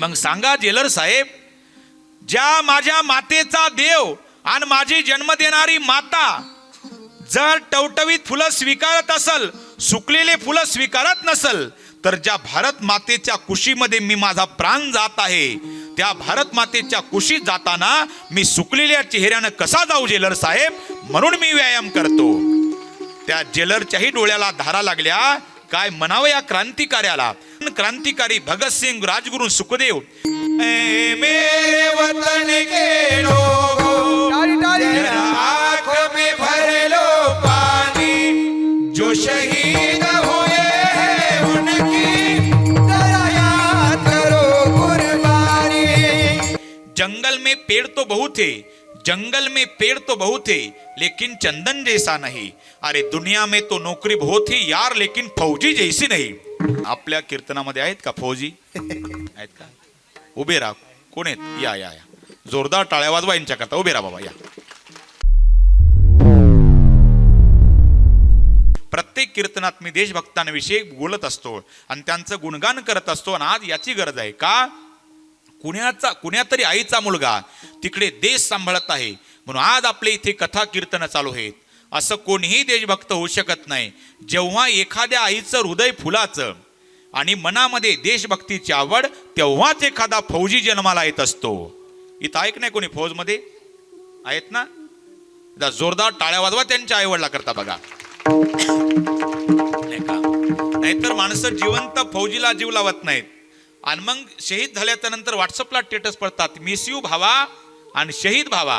मग सांगा जेलर साहेब ज्या माझ्या मातेचा देव आणि माझी जन्म देणारी माता जर टवटवीत फुलं स्वीकारत असल सुकलेले फुलं स्वीकारत नसल तर ज्या भारत मातेच्या कुशीमध्ये मी माझा प्राण जात आहे त्या भारत मातेच्या कुशीत जाताना मी सुकलेल्या चेहऱ्यानं कसा जाऊ जेलर साहेब? म्हणून मी व्यायाम करतो. त्या जेलरच्याही डोळ्याला धारा लागल्या काय म्हणावं या क्रांतिकार्याला? क्रांतिकारी भगतसिंग राजगुरू सुखदेव. मेरे वतन के लोगों टाळी टाळी. तेरा आंख में भर लो पानी। जो शहीद हुए हैं उनकी जरा याद करो कुर्बानी। जंगल में पेड़ तो बहुत थे जंगल में पेड़ तो बहुत थे लेकिन चंदन जैसा नहीं। अरे दुनिया में तो नौकरी बहुत ही यार लेकिन फौजी जैसी नहीं। आपल्या कीर्तनामध्ये आहेत का फौजी? आहेत का? उभे राहा. कोण आहेत? या या या. जोरदार टाळ्या वाजवा यांच्याकरता. उभे राहा बाबा या. प्रत्येक कीर्तनात मी देशभक्तांविषयी बोलत असतो आणि त्यांचं गुणगान करत असतो आणि आज याची गरज आहे. का? कुण्याचा कुण्यातरी आईचा मुलगा तिकडे देश सांभाळत आहे. म्हणून आज आपले इथे कथा कीर्तन चालू आहेत. असं कोणीही देशभक्त होऊ शकत नाही. जेव्हा एखाद्या आईचं हृदय फुलाचं आणि मनामध्ये देशभक्तीची आवड तेव्हाच एखादा फौजी जन्माला येत असतो. इथं ऐक नाही कोणी फौजमध्ये? आहेत ना? जोरदार टाळ्या वाजवा त्यांच्या आईवडला करता बघा. नाही का? नाहीतर माणसं जिवंत फौजीला जीव लावत नाहीत. आणि मग शहीद झाल्याच्यानंतर व्हॉट्सअपला स्टेटस पडतात मिस यू भावा आणि शहीद भावा.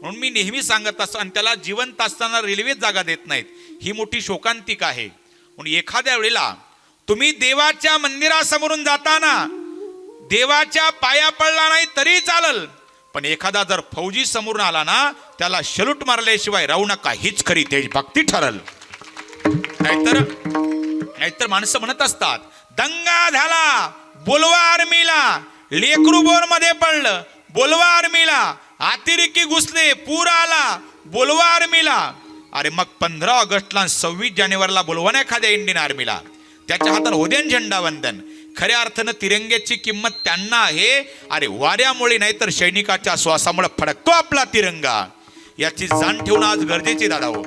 म्हणून मी नेहमी सांगत असतो आणि त्याला जिवंत असताना रेल्वेत जागा देत नाहीत. ही मोठी शोकांतिक आहे. म्हणून एखाद्या वेळेला तुम्ही देवाच्या मंदिरासमोरून जाताना देवाच्या पाया पडला नाही तरी चालल पण एखादा जर फौजी समोरून आला ना त्याला शलूट मारल्याशिवाय राहू नका हीच खरी देशभक्ती ठरल. नाहीतर नाहीतर माणसं म्हणत असतात दंगा झाला बोलवा आर्मीला. लेकरू बोरमध्ये पडलं. बोलवा आर्मीला. अतिरेकी घुसले पूर आला. बोलवा आर्मीला. अरे मग पंधरा ऑगस्टला सव्वीस जानेवारीला बोलवा ना एखाद्या इंडियन आर्मीला त्याच्या हातात होदेन झेंडा वंदन. खऱ्या अर्थानं तिरंग्याची किंमत त्यांना आहे. अरे वाऱ्यामुळे नाहीतर सैनिकाच्या श्वासामुळे फडकतो आपला तिरंगा. याची जाण ठेवणं आज गरजेची दादा हो.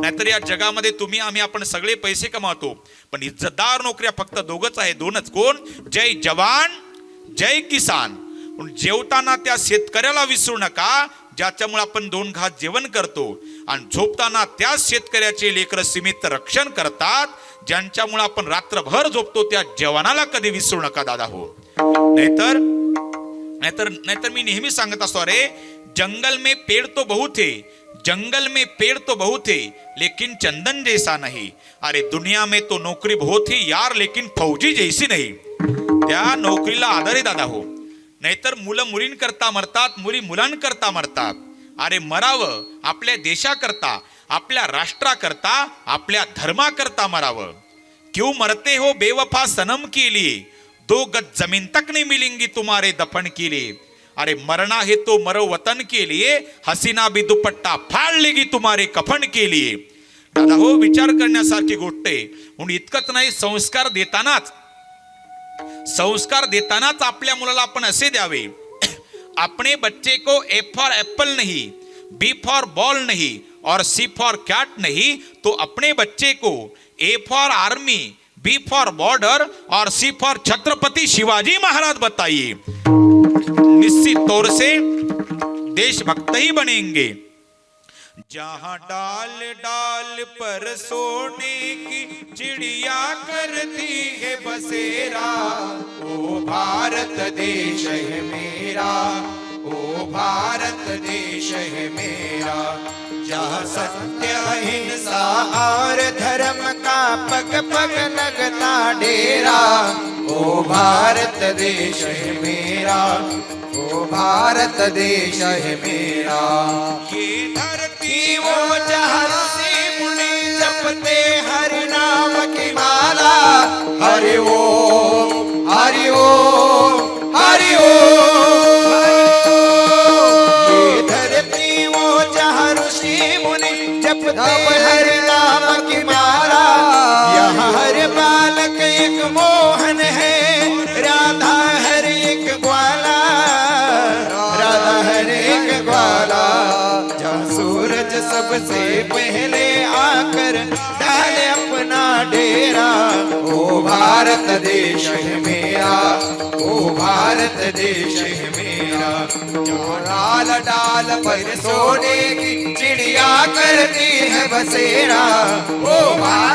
नाहीतर या जगामध्ये तुम्ही आम्ही आपण सगळे पैसे कमावतो. पण इज्जतदार नोकऱ्या फक्त दोघच आहे दोनच. कोण? जय जवान जय किसान. पण जेवताना त्या शेतकऱ्याला विसरू नका ज्याच्यामुळे आपण दोन घास जेवण करतो. आणि झोपताना त्याच शेतकऱ्याचे लेकर सीमित रक्षण करतात ज्यांच्यामुळे आपण रात्रभर झोपतो त्या जवानाला कधी विसरू नका दादा हो. नाहीतर नाहीतर नाहीतर मी नेहमी सांगत असतो अरे जंगल में पेड़ तो बहुत है जंगल में पेड़ तो बहुत है लेकिन चंदन जैसा नहीं। अरे दुनिया में तो नौकरी बहुत ही यार लेकिन फौजी जैसी नहीं। त्या नोकरीला आधारित आहे दादा हो? नाहीतर मुलं मुलींकरता मरतात मुली मुलांकरता मरतात। अरे मरावं आपल्या देशाकरता आपल्या राष्ट्राकरता आपल्या धर्माकरता मरावं। क्यों मरते हो बेवफा सनम के लिए? दो गज जमीन तक नहीं मिलेंगी तुम्हारे दफन के लिए। अरे मरना है तो मरो वतन के लिए हसीना भी दुपट्टा फाड़ लेगी तुम्हारे कफन के लिए। दादा हो विचार करण्यासारखी गोष्ट आहे म्हणून इतकंच नाही संस्कार देतानाच. संस्कार देतानाच आपल्या मुलाला आपण असे द्यावे. अपने बच्चे को ए फॉर एप्पल नहीं बी फॉर बॉल नहीं और सी फॉर कैट नहीं तो अपने बच्चे को A for army B for border और सी फॉर छत्रपति शिवाजी महाराज बताइए। निश्चित तौर से देशभक्त ही बनेंगे। जहाँ डाल डाल पर सोने की चिड़िया करती है बसेरा, ओ भारत देश है मेरा, ओ भारत देश है मेरा। जहाँ सत्य, अहिंसा और धर्म का पग पग लगता डेरा, ओ भारत देश है मेरा। ओ भारत देश है मेरा. ये धरती वो जहर डाले अपना डेरा। ओ भारत देश है मेरा। ओ भारत देश है मेरा। डाल डाल पर सोने की चिड़िया करती है बसेरा। ओ भारत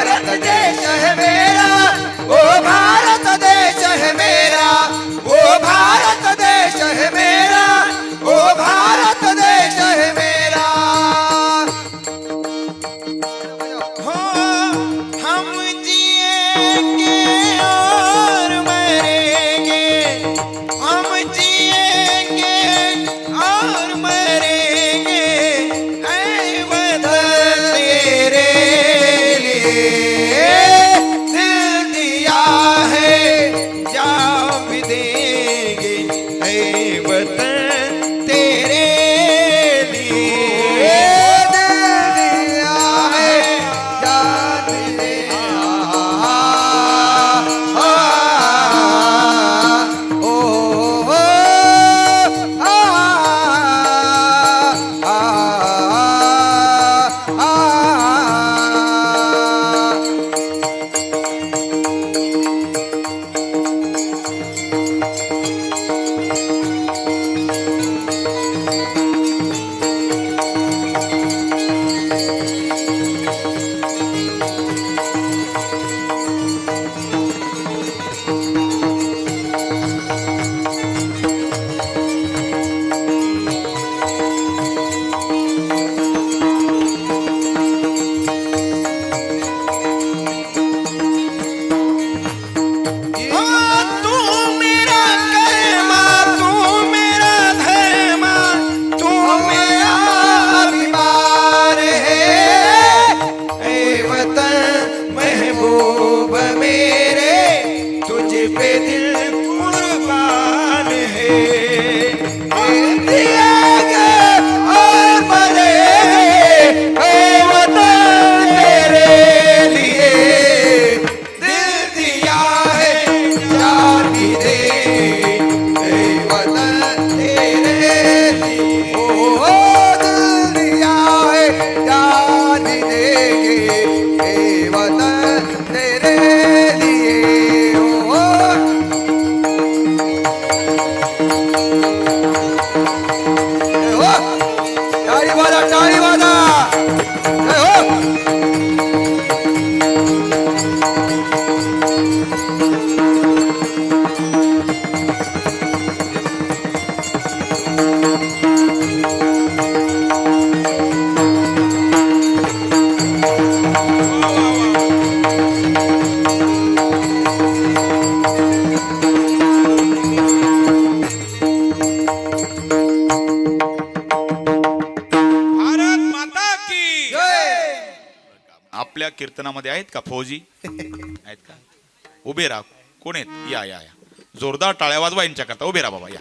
कोण आहेत? या या या. जोरदार टाळ्या वाजवा यांच्याकरता. उभे राहा बाबा या.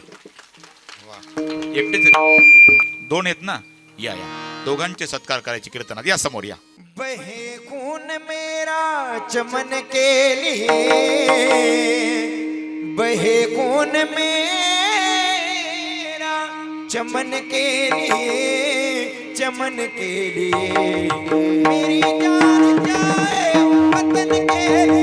एकटेच दोन आहेत ना? या या. दोघांचे सत्कार करायची कीर्तनात. या समोर या. बहे खून मेरा चमन केली बहे खून मेरा चमन केली चमन केली मेरी जान जाए वतन केली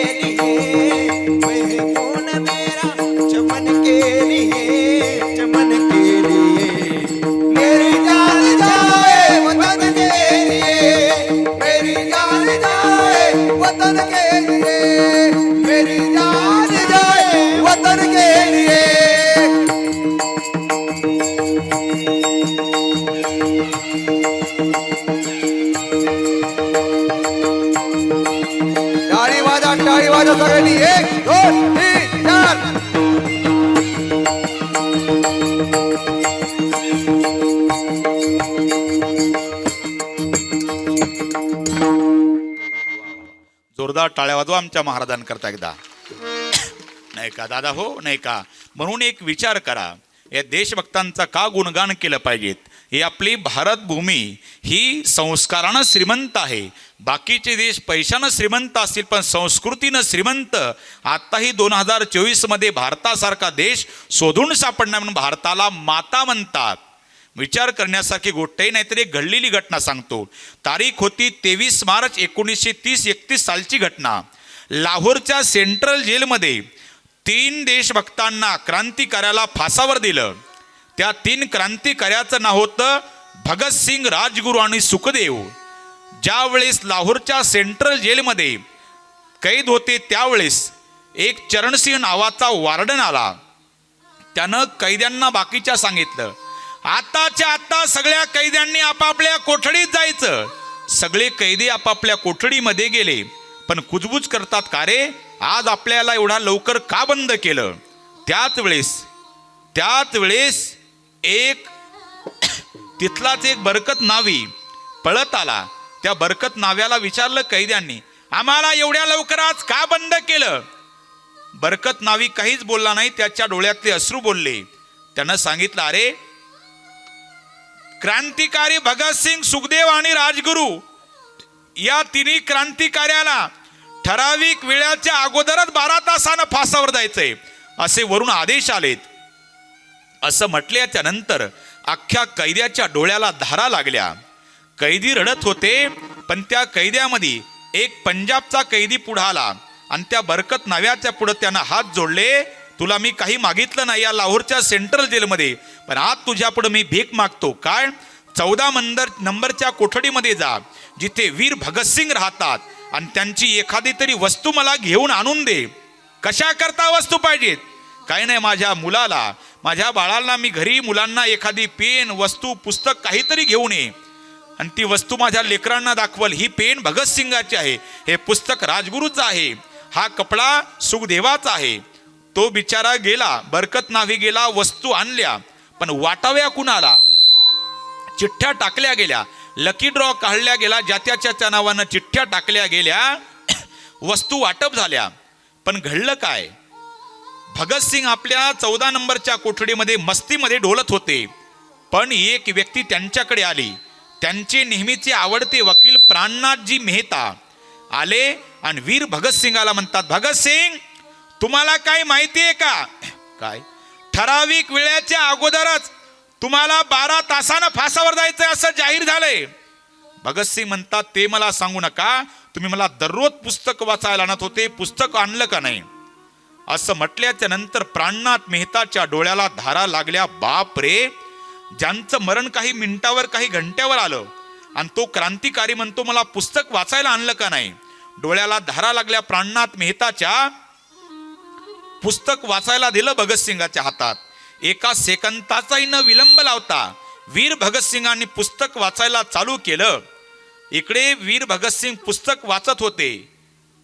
तुमच्या महाराजांकरता एकदा. नाही का दादा? हो नाही का? म्हणून एक विचार करा. या देशभक्तांचा का गुणगान केलं पाहिजेत? ही आपली भारतभूमी ही संस्कारानं श्रीमंत आहे. बाकीचे देश पैशानं श्रीमंत असतील पण संस्कृतीनं श्रीमंत. आत्ताही दोन हजार चोवीसमध्ये भारतासारखा देश शोधून सापडणार म्हणून भारताला माता म्हणतात. विचार करण्यासारखी गोष्टही नाहीतर एक घडलेली घटना सांगतो. तारीख होती तेवीस मार्च एकोणीसशे तीस एकतीस सालची घटना. लाहोरच्या सेंट्रल जेलमध्ये तीन देशभक्तांना क्रांतिकार्याला फासावर दिलं. त्या तीन क्रांतिकार्याचं नाव होतं भगतसिंग राजगुरू आणि सुखदेव. ज्यावेळेस लाहोरच्या सेंट्रल जेलमध्ये कैद होते त्यावेळेस एक चरणसिंह नावाचा वार्डन आला. त्यानं कैद्यांना बाकीच्या सांगितलं आताच्या आता सगळ्या कैद्यांनी आपापल्या कोठडीत जायचं. सगळे कैदी आपापल्या कोठडीमध्ये गेले. पण कुजबूज करतात का रे? आज आपल्याला एवढा लवकर का बंद केलं? त्याच वेळेस त्याच वेळेस एक तिथलाच एक बरकत नावी पळत आला. त्या बरकत नाव्याला विचारलं कैद्यांनी आम्हाला एवढ्या लवकर आज का बंद केलं? बरकत नावी काहीच बोलला नाही त्याच्या डोळ्यातले अश्रू बोलले. त्यानं सांगितलं अरे क्रांतिकारी भगतसिंग सुखदेव आणि राजगुरू या तिन्ही क्रांतिकार्याला ठराविक वेळाच्या अगोदरच बारा तासानं फासावर जायचंय. असे वरून आदेश आलेत. असं म्हटल्याच्या नंतर अख्ख्या कैद्याच्या डोळ्याला धारा लागल्या. कैदी रडत होते पण त्या कैद्यामध्ये एक पंजाबचा कैदी पुढे आला आणि त्या बरकत नाव्याच्या पुढे त्यानं हात जोडले तुला मी काही मागितलं नाही या लाहोरच्या सेंट्रल जेलमध्ये पण आज तुझ्या पुढे मी भीक मागतो. काय? चौदा मंदर नंबरच्या कोठडीमध्ये जा जिथे वीर भगतसिंग राहतात. आणि त्यांची एखादी तरी वस्तू मला घेऊन आणून दे. कशा करता वस्तू पाहिजेत? काही नाही माझ्या मुलाला माझ्या बाळाला मी घरी मुलांना एखादी पेन वस्तू पुस्तक काहीतरी घेऊन ये. आणि ती वस्तू माझ्या लेकरांना दाखवल. ही पेन भगतसिंगाची आहे. हे पुस्तक राजगुरूचं आहे. हा कपडा सुखदेवाचा आहे. तो बिचारा गेला बरकत नावी गेला वस्तू आणल्या. पण वाटाव्या कुणाला? चिठ्ठ्या टाकल्या गेल्या. लकी ड्रॉ काढल्या गेला ज्या त्याच्या नावानं चिठ्ठ्या टाकल्या गेल्या वस्तू वाटप झाल्या. पण घडलं काय? भगतसिंग आपल्या चौदा नंबरच्या कोठडीमध्ये मस्तीमध्ये ढोलत होते. पण एक व्यक्ती त्यांच्याकडे आली. त्यांचे नेहमीचे आवडते वकील प्राणनाथजी मेहता. आले आणि वीर भगतसिंगाला म्हणतात भगतसिंग तुम्हाला काय माहिती आहे का? काय? ठराविक वेळेच्या अगोदरच तुम्हाला बारा तासानं फासावर जायचं असं जाहीर झालंय. भगतसिंग म्हणतात ते मला सांगू नका. तुम्ही मला दररोज पुस्तक वाचायला आणत होते. पुस्तक आणलं का नाही? असं म्हटल्याच्या नंतर प्राणनाथ मेहताच्या डोळ्याला धारा लागल्या बाप रे! ज्यांचं मरण काही मिनिटावर काही घंट्यावर आलं आणि तो क्रांतिकारी म्हणतो मला पुस्तक वाचायला आणलं का नाही? डोळ्याला धारा लागल्या प्राणनाथ मेहताच्या पुस्तक वाचायला दिलं भगतसिंगाच्या हातात. एका सेकंदाचाही न विलंब लावता वीर भगतसिंगांनी पुस्तक वाचायला चालू केलं. इकडे वीर भगतसिंग पुस्तक वाचत होते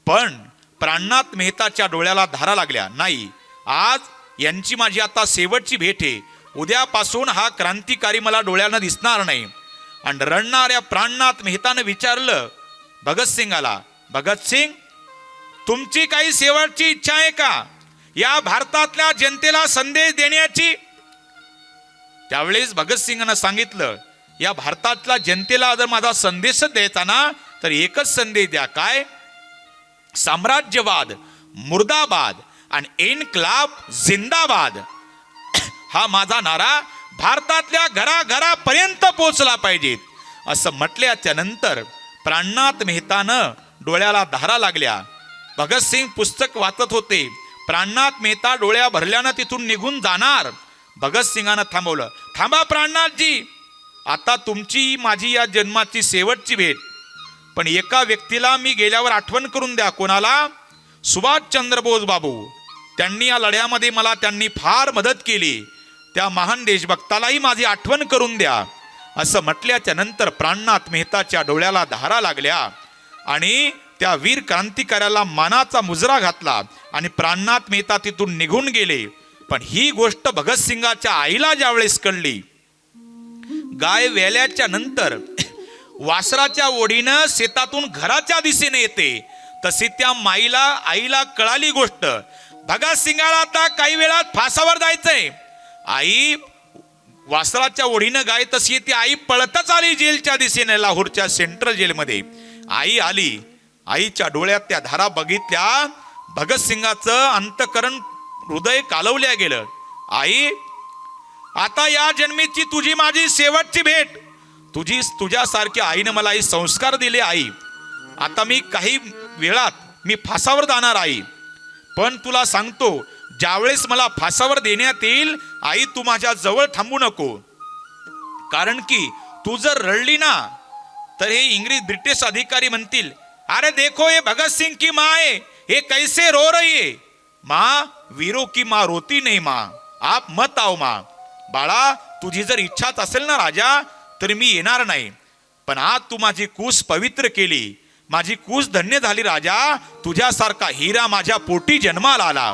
पण प्राणनाथ मेहताच्या डोळ्याला धारा लागल्या. नाही आज यांची माझी आता शेवटची भेट आहे. उद्यापासून हा क्रांतिकारी मला डोळ्यानं दिसणार नाही. आणि रडणाऱ्या प्राणनाथ मेहतानं विचारलं भगतसिंगाला भगतसिंग तुमची काही शेवटची इच्छा आहे का? या भारतातल्या जनतेला संदेश देण्याची त्यावेळेस भगतसिंगनं सांगितलं या भारतातल्या जनतेला जर माझा संदेश द्यायचा ना तर एकच संदेश द्या. काय? साम्राज्यवाद मुर्दाबाद आणि इनक्लाब जिंदाबाद. हा माझा नारा भारतातल्या घराघरापर्यंत पोहोचला पाहिजेत असं म्हटल्याच्या नंतर प्राणनाथ मेहतानं डोळ्याला धारा लागल्या. भगतसिंग पुस्तक वाचत होते. प्राणनाथ मेहता डोळ्या भरल्यानं तिथून निघून जाणार. भगतसिंगानं थांबवलं. थांबा प्राणनाथजी आता तुमची माझी या जन्माची शेवटची भेट. पण एका व्यक्तीला मी गेल्यावर आठवण करून द्या. कोणाला? सुभाषचंद्र बोस बाबू. त्यांनी या लढ्यामध्ये मला त्यांनी फार मदत केली. त्या महान देशभक्तालाही माझी आठवण करून द्या. असं म्हटल्याच्या नंतर प्राणनाथ मेहताच्या डोळ्याला धारा लागल्या आणि त्या वीर क्रांतिकार्याला मानाचा मुजरा घातला आणि प्राणनाथ मेहता तिथून निघून गेले. पण ही गोष्ट भगतसिंगाच्या आईला ज्यावेळेस कळली. गाय वेल्याच्या नंतर वासराच्या ओढीनं शेतातून घराच्या दिशेने येते. तशी त्या माईला आईला कळाली गोष्ट. भगत सिंगाला आता काही वेळात फासावर जायचंय. आई वासराच्या ओढीनं गाय तशी ती आई पळतच आली जेलच्या दिशेने लाहोरच्या सेंट्रल जेलमध्ये. आई आली. आईच्या डोळ्यात त्या धारा बघितल्या भगतसिंगाचं अंतकरण हृदय कालवल्या गेलं. आई आता या जन्मीची तुझी माझी शेवटची भेट. तुझी तुझ्यासारखी आईनं मला आई संस्कार दिले आई. आता मी काही वेळात मी फासावर जाणार आई. पण तुला सांगतो ज्यावेळेस मला फासावर देण्यात येईल आई तू माझ्या जवळ थांबू नको. कारण की तू जर रडली ना तर हे इंग्रज ब्रिटिश अधिकारी म्हणतील अरे देखो ये भगत सिंह की माँ है। ये कैसे रो रही है? माँ वीरों की माँ रोती नहीं माँ। आप मत आओ माँ। बाळा तुझी जर इच्छाच असेल ना राजा तर मी येणार नाही। पण आज तू माझी कूस पवित्र केली। माझी कूस धन्य झाली राजा तुझ्यासारखा हिरा माझ्या पोटी जन्माला आला।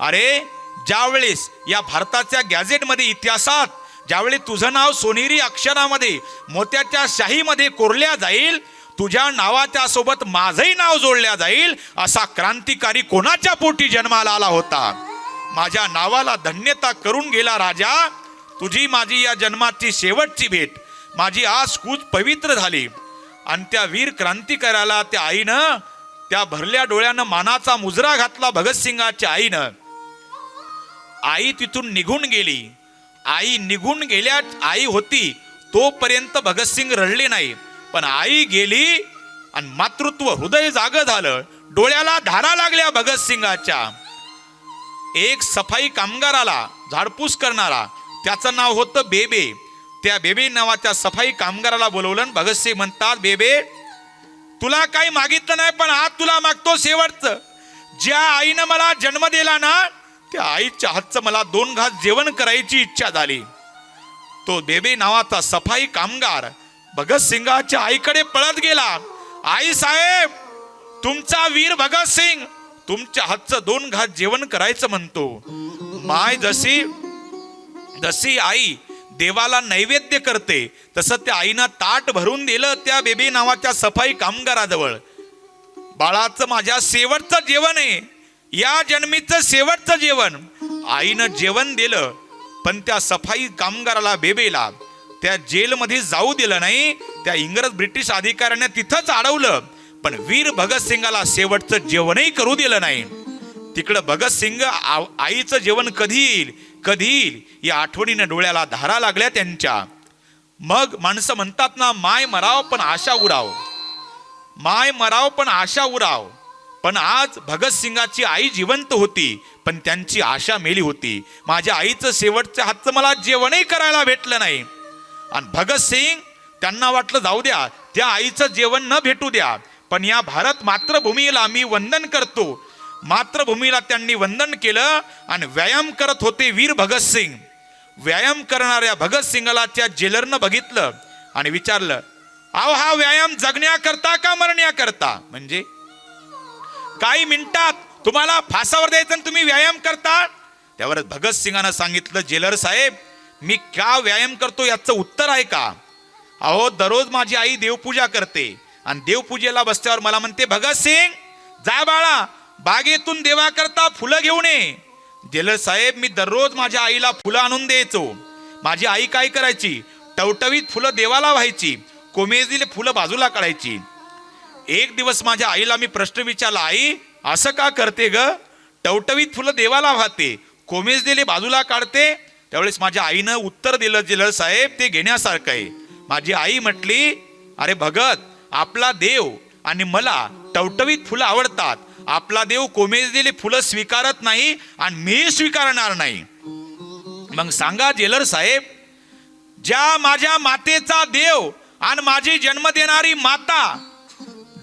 अरे ज्यावेळेस या भारताच्या गॅझेटमध्ये इतिहासात ज्यावेळी तुझं नाव सोनेरी अक्षरामध्ये मोत्याच्या शाहीमध्ये कोरल्या जाईल तुझ्या नावाच्यासोबत माझंही नाव जोडल्या जाईल असा क्रांतिकारी कोणाच्या पोटी जन्माला आला होता? माझ्या नावाला धन्यता करून गेला राजा तुझी माझी या जन्माची शेवटची भेट. माझी आज खूप पवित्र झाली. आणि त्या वीर क्रांतिकाराला त्या आईनं त्या भरल्या डोळ्यानं मानाचा मुजरा घातला भगतसिंगाच्या आईनं. आई तिथून निघून गेली. आई निघून गेल्या आई होती तोपर्यंत भगतसिंग रडले नाही. पण आई गेली आणि मातृत्व हृदय जाग झालं. डोळ्याला धारा लागल्या भगतसिंगाच्या एक सफाई कामगाराला झाडपूस करणारा त्याचं नाव होतं बेबे. त्या बेबे नावाच्या सफाई कामगाराला बोलवलं आणि भगतसिंग म्हणतात बेबे तुला काही मागितलं नाही पण आज तुला मागतो शेवटचं. ज्या आईनं मला जन्म दिला ना त्या आईच्या हातचं मला दोन घास जेवण करायची इच्छा झाली. तो बेबे नावाचा सफाई कामगार भगतसिंगाच्या आईकडे पळत गेला. आई साहेब तुमचा वीर भगतसिंग तुमच्या हातचं दोन घात जेवण करायचं म्हणतो. माय जशी जशी आई देवाला नैवेद्य करते तसं त्या आईनं ताट भरून दिलं त्या बेबी नावाच्या सफाई कामगाराजवळ. बाळाचं माझ्या शेवटचं जेवण आहे. या जन्मीचं शेवटचं जेवण. आईनं जेवण दिलं पण त्या सफाई कामगाराला बेबेला त्या जेलमध्ये जाऊ दिलं नाही. त्या इंग्रज ब्रिटिश अधिकाऱ्याने तिथंच अडवलं. पण वीर भगतसिंगाला शेवटचं जेवणही करू दिलं नाही. तिकडं भगतसिंग आईचं जेवण कधी येईल? कधी येईल? या आठवणीनं डोळ्याला धारा लागल्या त्यांच्या. मग माणसं म्हणतात ना माय मराव पण आशा उराव. माय मराव पण आशा उराव. पण आज भगतसिंगाची आई जिवंत होती पण त्यांची आशा मेली होती. माझ्या आईचं शेवटच्या हातचं मला जेवणही करायला भेटलं नाही. आणि भगतसिंग त्यांना वाटलं जाऊ द्या त्या आईचं जेवण न भेटू द्या पण या भारत मातृभूमीला मी वंदन करतो. मातृभूमीला त्यांनी वंदन केलं आणि व्यायाम करत होते वीर भगतसिंग व्यायाम करणाऱ्या भगतसिंगला त्या जेलरनं बघितलं आणि विचारलं अहो हा व्यायाम जगण्याकरता का मरण्याकरता म्हणजे काही मिनिटात तुम्हाला फासावर द्यायचं आणि तुम्ही व्यायाम करता? त्यावर भगतसिंगानं सांगितलं जेलर साहेब मी का व्यायाम करतो याचं उत्तर आहे का? अहो दररोज माझी आई देवपूजा करते आणि देवपूजेला बसल्यावर मला म्हणते भगतसिंग जा बाळा बागेतून देवाकरता फुलं घेऊन ये. जेलर साहेब मी दररोज माझ्या आईला फुलं आणून द्यायचो. माझी आई काय करायची? टवटवीत फुलं देवाला व्हायची कोमेजीले फुलं बाजूला काढायची. एक दिवस माझ्या आईला मी प्रश्न विचारला आई असं का करते ग? टवटवीत फुलं देवाला वाहते कोमेजलेले बाजूला काढते त्यावेळेस माझ्या आईनं उत्तर दिलं दिलं साहेब ते घेण्यासारखं आहे. माझी आई म्हटली अरे भगत आपला देव आणि मला टवटवीत फुलं आवडतात. आपला देव कोमेजलेली फुलं स्वीकारत नाही आणि मी स्वीकारणार नाही. मग सांगा जेलर साहेब ज्या माझ्या मातेचा देव आणि माझी जन्म देणारी माता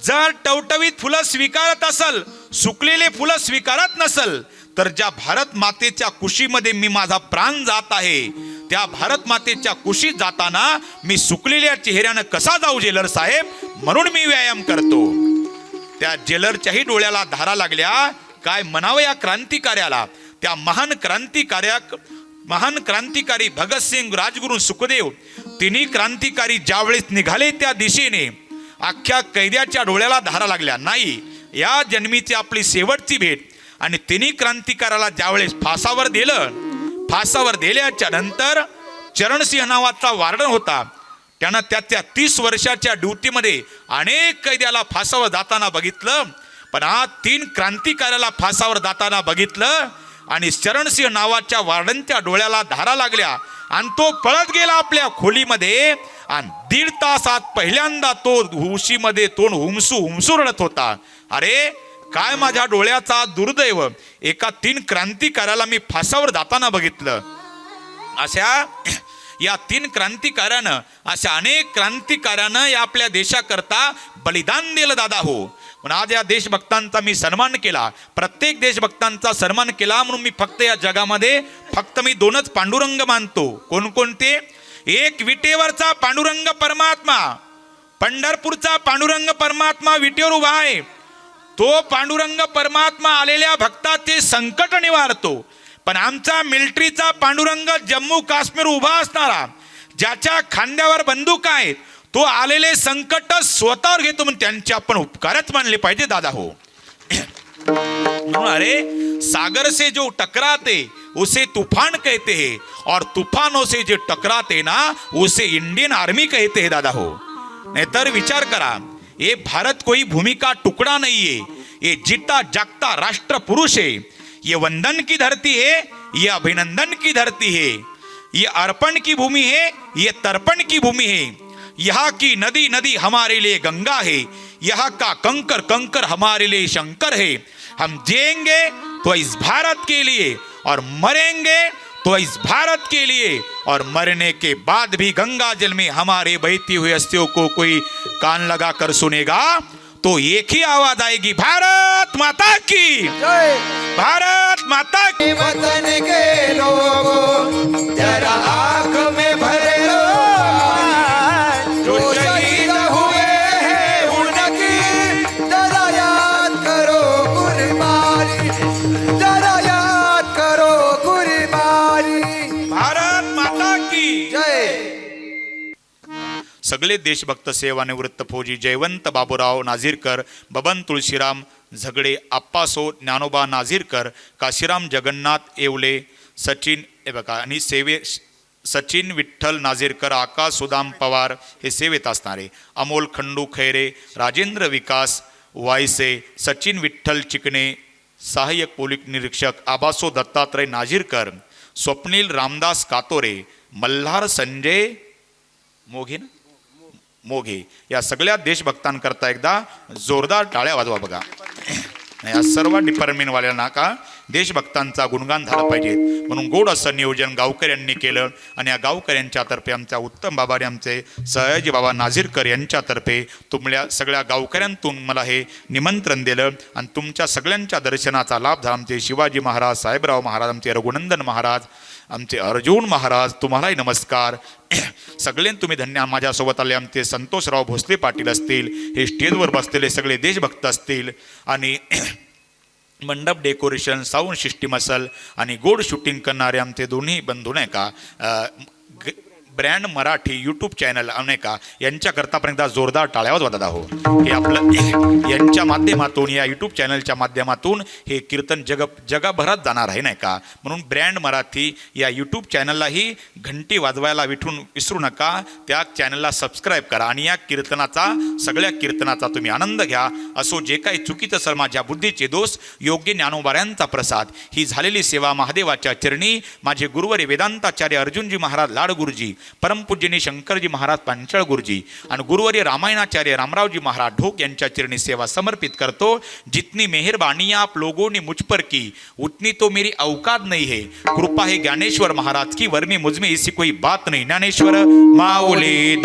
जर टवटवीत फुलं स्वीकारत असल सुकलेले फुलं स्वीकारत नसल तर ज्या भारत मातेच्या कुशीमध्ये मी माझा प्राण जात आहे त्या भारत मातेच्या कुशीत जाताना मी सुकलेल्या चेहऱ्यानं कसा जाऊ जेलर साहेब? म्हणून मी व्यायाम करतो. त्या जेलरच्याही डोळ्याला धारा लागल्या काय म्हणावं या क्रांतिकार्याला? त्या महान क्रांतिकार्या महान क्रांतिकारी भगतसिंग राजगुरू सुखदेव तिन्ही क्रांतिकारी ज्यावेळेस निघाले त्या दिशेने अख्ख्या कैद्याच्या डोळ्याला धारा लागल्या. नाही या जन्मीची आपली शेवटची भेट. आणि तिन्ही क्रांतिकाराला ज्यावेळेस फासावर दिलं फासावर दिल्याच्या नंतर चरणसिंह नावाचा वार्डन होता. त्यानं त्याच्या तीस वर्षाच्या ड्युटीमध्ये अनेक कैद्याला फासावर जाताना बघितलं पण आज तीन क्रांतिकाराला फासावर जाताना बघितलं आणि चरणसिंह नावाच्या वार्डनच्या डोळ्याला धारा लागल्या आणि तो पळत गेला आपल्या खोलीमध्ये आणि दीड तासात पहिल्यांदा तो हुशीमध्ये तोंड हुमसू हुमसू रडत होता. अरे काय माझ्या डोळ्याचा दुर्दैव? एका तीन क्रांतिकाराला मी फासावर जाताना बघितलं. अशा या तीन क्रांतिकारानं अशा अनेक क्रांतिकारानं या आपल्या देशाकरता बलिदान दिलं दादा हो. म्हणून आज या देशभक्तांचा मी सन्मान केला. प्रत्येक देशभक्तांचा सन्मान केला म्हणून मी फक्त या जगामध्ये फक्त मी दोनच पांडुरंग मानतो. कोणकोणते? एक विटेवरचा पांडुरंग परमात्मा. पंढरपूरचा पांडुरंग परमात्मा विटेवर उभा आहे. तो पांडुरंग परमात्मा आलेल्या भक्ताचे संकट निवारतो. पण आमचा मिलिटरीचा पांडुरंग जम्मू काश्मीर उभा असणारा ज्याच्या खांद्यावर बंदूक आहेत तो आलेले संकट स्वतःवर घेतो म्हणून त्यांचे आपण उपकारच मानले पाहिजे दादा हो. अरे सागर से जो टकराते उसे तूफान कहते हैं. और तूफानों से जो टकराते ना उसे इंडियन आर्मी कहते हैं दादा हो. नाहीतर विचार करा ये भारत कोई भूमि का टुकड़ा नहीं है। ये जीता जागता राष्ट्र पुरुष है। ये वंदन की धरती है, ये अभिनंदन की धरती है। ये अर्पण की भूमि है, ये तर्पण की भूमि है। यहाँ की नदी नदी हमारे लिए गंगा है। यहाँ का कंकर कंकर हमारे लिए शंकर है। हम जिएँगे तो इस भारत के लिए और मरेंगे तो इस भारत के लिए और मरने के बाद भी गंगा जल में हमारे बहती हुई अस्थियों को कोई कान लगा कर सुनेगा तो एक ही आवाज़ आएगी, भारत माता की। भारत माता की। वतन के लोगों, जरा आँख में भर लो सगळे देशभक्त सेवानिवृत्त फौजी जयवंत बाबूराव नाझीरकर बबन तुळशीराम झगडे आप्पासो ज्ञानोबा नाझीरकर काशीराम जगन्नाथ येवले सचिन हे बघा आणि सेवे सचिन विठ्ठल नाझीरकर आकाश सुदाम पवार हे सेवेत असणारे. अमोल खंडू खैरे राजेंद्र विकास वायसे सचिन विठ्ठल चिकणे सहाय्यक पोलीस निरीक्षक आबासो दत्तात्रय नाझीरकर स्वप्नील रामदास कातोरे मल्हार संजय मोघे मोघे. या सगळ्या देशभक्तांकरता एकदा जोरदार टाळ्या वाजवा बघा. या सर्व डिपार्टमेंटवाल्यांना का देशभक्तांचा गुणगान झाला पाहिजे. म्हणून गोड असं नियोजन गावकऱ्यांनी केलं आणि या गावकऱ्यांच्या तर्फे आमच्या उत्तम बाबाने आमचे सयाजी बाबा नाझीरकर यांच्यातर्फे तुमल्या सगळ्या गावकऱ्यांतून मला हे निमंत्रण दिलं आणि तुमच्या सगळ्यांच्या दर्शनाचा लाभ झाला. आमचे शिवाजी महाराज साहेबराव महाराज आमचे रघुनंदन महाराज आमचे अर्जुन महाराज तुम्हालाही नमस्कार. सगळे तुम्ही धन्य माझ्यासोबत आले आमचे संतोषराव भोसले पाटील असतील हे स्टेजवर बसलेले सगळे देशभक्त असतील आणि मंडप डेकोरेशन साऊंड सिस्टीम असेल आणि गोड शूटिंग करणारे आमचे दोन्ही बंधू नाही का ग- ब्रँड मराठी यूट्यूब चॅनल अनेका यांच्याकरतापर्यंत जोरदार टाळ्यावर वाजवत आहो हे आपलं यांच्या माध्यमातून या यूट्यूब चॅनलच्या माध्यमातून हे कीर्तन जग जगभरात जाणार आहे नाही का? म्हणून ब्रँड मराठी या यूट्यूब चॅनललाही घंटी वाजवायला विठून विसरू नका. त्या चॅनलला सबस्क्राईब करा आणि या कीर्तनाचा सगळ्या कीर्तनाचा तुम्ही आनंद घ्या. असो जे काही चुकीचं सर माझ्या बुद्धीचे दोष योग्य ज्ञानोबाऱ्यांचा प्रसाद ही झालेली सेवा महादेवाच्या चरणी. माझे गुरुवरे वेदांताचार्य अर्जुनजी महाराज लाड गुरुजी परमपूज्यनी शंकरजी महाराज पांचाळ गुरुजी आणि गुरुवरी रामायणाचार्य रामरावजी महाराज ढोक यांच्या चरणी सेवा समर्पित करतो. जितनी मेहरबानी आप लोगों ने मुझ पर की उतनी तो मेरी औकात नहीं है. कृपा है ज्ञानेश्वर महाराज की वर्मी मुझमें इसी कोई बात नहीं. ज्ञानेश्वर माऊली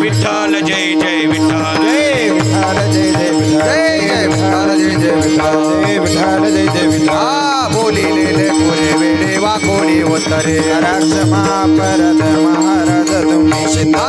विठ्ठल जय जय विठ्ठल. जय विठ्ठल जय जय विठ्ठल जय जय विठ्ठल. जय जय विठ्ठल जय विठ्ठल जय जय विठ्ठल आ बोलिलेले पुरे वेळे वाकोडी उत्तरे रक्षमा परत महाराज तुम्ही शिता